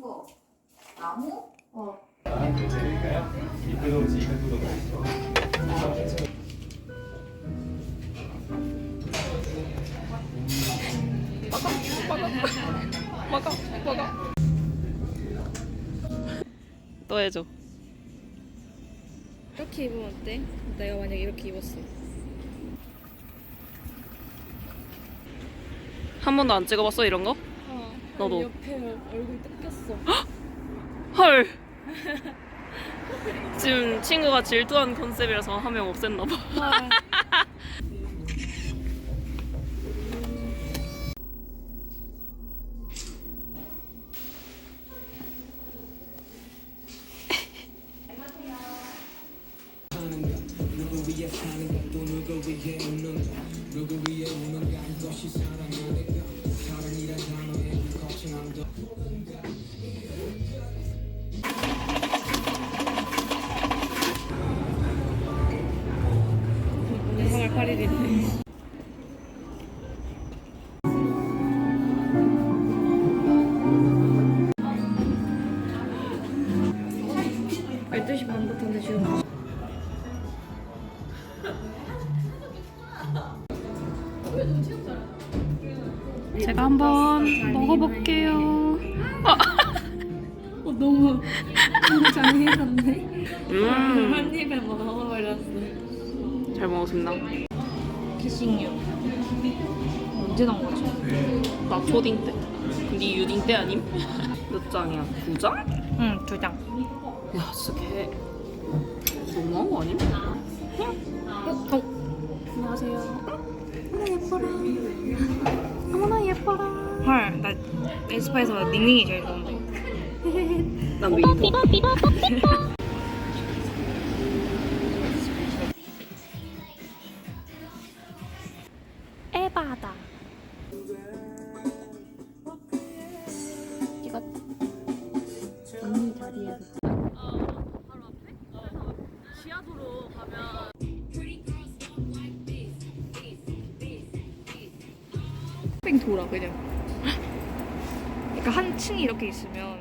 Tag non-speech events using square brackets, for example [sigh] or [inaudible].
거. 나무? 어. 재밌까요? 이쁜 옷이 이쁜 옷. 먹어, 먹어. 또 해줘. 이렇게 입으면 어때? 내가 만약 이렇게 입었어. 한 번도 안 찍어봤어 이런 거? 나도. 옆에 얼굴 뜯겼어. 헐. 지금 친구가 질투한 컨셉이라서 한 명 없앴나 봐. [laughs] 누구 위에 사는 것도 누구 위에 없는 누구 위에 우는 것이 사랑 아닐까 12시 반부터인데 지금 왜 눈치 제가 한번 먹어볼게요 어, 너무 너무 장해졌네. 음잘 한 입에 뭐 먹어버렸어. 먹었습니다 키싱류. 언제 나온 거지? 나 초딩 때니 유딩 때 아님? [laughs] 몇 장이야? 두 장? 응, 두 장. 야 진짜 개 너무한 거 아님? 어, 어. 안녕하세요. 어머나 예뻐라 헐, 나 에스파에서 닝닝이 제일 좋은데. [laughs] 난 미도 에바다. 이거 언니 자리에서. 지하도로 가면 뺑 돌아 그냥. 그러니까 한 층이 이렇게 있으면